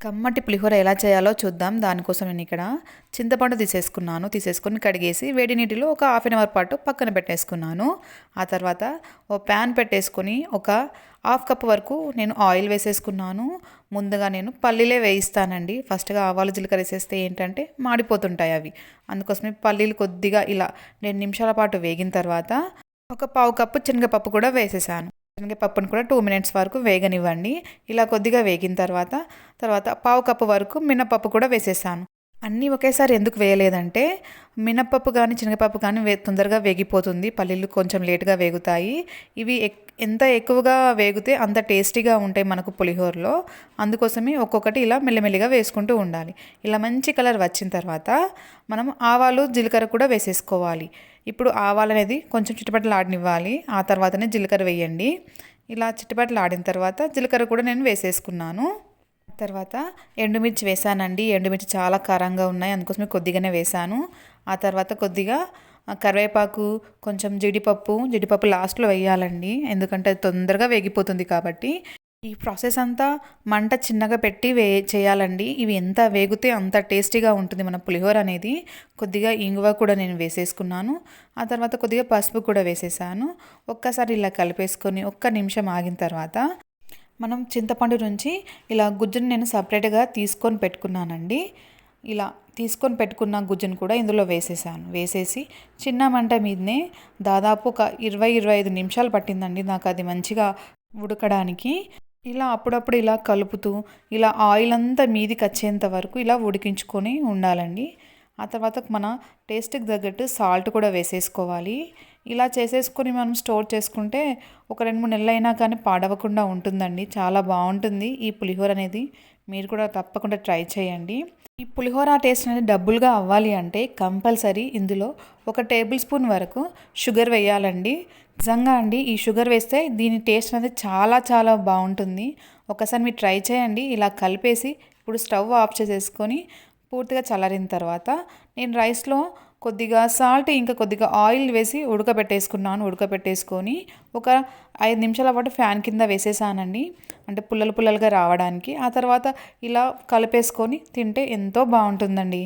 కమ్మటి పులిహోర ఎలా చేయాలో చూద్దాం. దానికోసం నేను ఇక్కడ చింతపండు తీసేసుకున్నాను. తీసేసుకొని కడిగేసి వేడి నీటిలో ఒక హాఫ్ అన్ అవర్ పాటు పక్కన పెట్టేసుకున్నాను. ఆ తర్వాత ఓ ప్యాన్ పెట్టేసుకొని ఒక హాఫ్ కప్ వరకు నేను ఆయిల్ వేసేసుకున్నాను. ముందుగా నేను పల్లీలే వేయిస్తానండి. ఫస్ట్గా ఆవాలు జీలకర్ర వేసేస్తే ఏంటంటే మాడిపోతుంటాయి అవి. అందుకోసమే పల్లీలు కొద్దిగా ఇలా రెండు నిమిషాల పాటు వేగిన తర్వాత ఒక పావు కప్పు శనగపప్పు కూడా వేసేసాను. శనగపప్పును కూడా టూ మినిట్స్ వరకు వేగనివ్వండి. ఇలా కొద్దిగా వేగిన తర్వాత తర్వాత పావు కప్పు వరకు మినపప్పు కూడా వేసేసాను. అన్నీ ఒకేసారి ఎందుకు వేయలేదంటే మినపప్పు కానీ శనగపప్పు కానీ వే తొందరగా వేగిపోతుంది. పల్లీలు కొంచెం లేట్గా వేగుతాయి. ఇవి ఎక్ ఎంత ఎక్కువగా వేగితే అంత టేస్టీగా ఉంటాయి మనకు పులిహోరలో. అందుకోసమే ఒక్కొక్కటి ఇలా మెల్లిమెల్లిగా వేసుకుంటూ ఉండాలి. ఇలా మంచి కలర్ వచ్చిన తర్వాత మనం ఆవాలు జీలకర్ర కూడా వేసేసుకోవాలి. ఇప్పుడు ఆవాలు అనేది కొంచెం చిటపటలు ఆడనివ్వాలి ఆ తర్వాతనే జీలకర్ర వేయండి. ఇలా చిటపటలు ఆడిన తర్వాత జీలకర్ర కూడా నేను వేసేసుకున్నాను. తర్వాత ఎండుమిర్చి వేసానండి. ఎండుమిర్చి చాలా కారంగా ఉన్నాయి. అందుకోసమే కొద్దిగానే వేసాను. ఆ తర్వాత కొద్దిగా కరివేపాకు కొంచెం జీడిపప్పు జీడిపప్పు లాస్ట్లో వేయాలండి. ఎందుకంటే అది తొందరగా వేగిపోతుంది కాబట్టి. ఈ ప్రాసెస్ అంతా మంట చిన్నగా పెట్టి వే చేయాలండి. ఇవి ఎంత వేగితే అంత టేస్టీగా ఉంటుంది మన పులిహోర అనేది. కొద్దిగా ఇంగువ కూడా నేను వేసేసుకున్నాను. ఆ తర్వాత కొద్దిగా పసుపు కూడా వేసేసాను. ఒక్కసారి ఇలా కలిపేసుకొని ఒక్క నిమిషం ఆగిన తర్వాత మనం చింతపండు నుంచి ఇలా గుజ్జుని నేను సపరేట్గా తీసుకొని పెట్టుకున్నానండి. ఇలా తీసుకొని పెట్టుకున్న గుజ్జును కూడా ఇందులో వేసేసాను. వేసేసి చిన్న మంట మీదనే దాదాపు ఒక ఇరవై ఇరవై ఐదు నిమిషాలు పట్టిందండి నాకు అది మంచిగా ఉడకడానికి. ఇలా అప్పుడప్పుడు ఇలా కలుపుతూ ఇలా ఆయిల్ అంతా మీదికి వచ్చేంత వరకు ఇలా ఉడికించుకొని ఉండాలండి. ఆ తర్వాత మన టేస్ట్కి తగ్గట్టు సాల్ట్ కూడా వేసేసుకోవాలి. ఇలా చేసేసుకొని మనం స్టోర్ చేసుకుంటే ఒక రెండు మూడు నెలలు అయినా కానీ పాడవకుండా ఉంటుందండి. చాలా బాగుంటుంది ఈ పులిహోర అనేది. మీరు కూడా తప్పకుండా ట్రై చేయండి. ఈ పులిహోర టేస్ట్ అనేది డబ్బులుగా అవ్వాలి అంటే కంపల్సరీ ఇందులో ఒక టేబుల్ స్పూన్ వరకు షుగర్ వేయాలండి. నిజంగా అండి ఈ షుగర్ వేస్తే దీని టేస్ట్ అనేది చాలా చాలా బాగుంటుంది. ఒకసారి మీరు ట్రై చేయండి. ఇలా కలిపేసి ఇప్పుడు స్టవ్ ఆఫ్ చేసేసుకొని పూర్తిగా చల్లారిన తర్వాత నేను రైస్లో కొద్దిగా సాల్ట్ ఇంకా కొద్దిగా ఆయిల్ వేసి ఉడకబెట్టేసుకున్నాను. ఉడకబెట్టేసుకొని ఒక ఐదు నిమిషాల పాటు ఫ్యాన్ కింద వేసేసానండి. అంటే పుల్లలు పుల్లలుగా రావడానికి. ఆ తర్వాత ఇలా కలిపేసుకొని తింటే ఎంతో బాగుంటుందండి.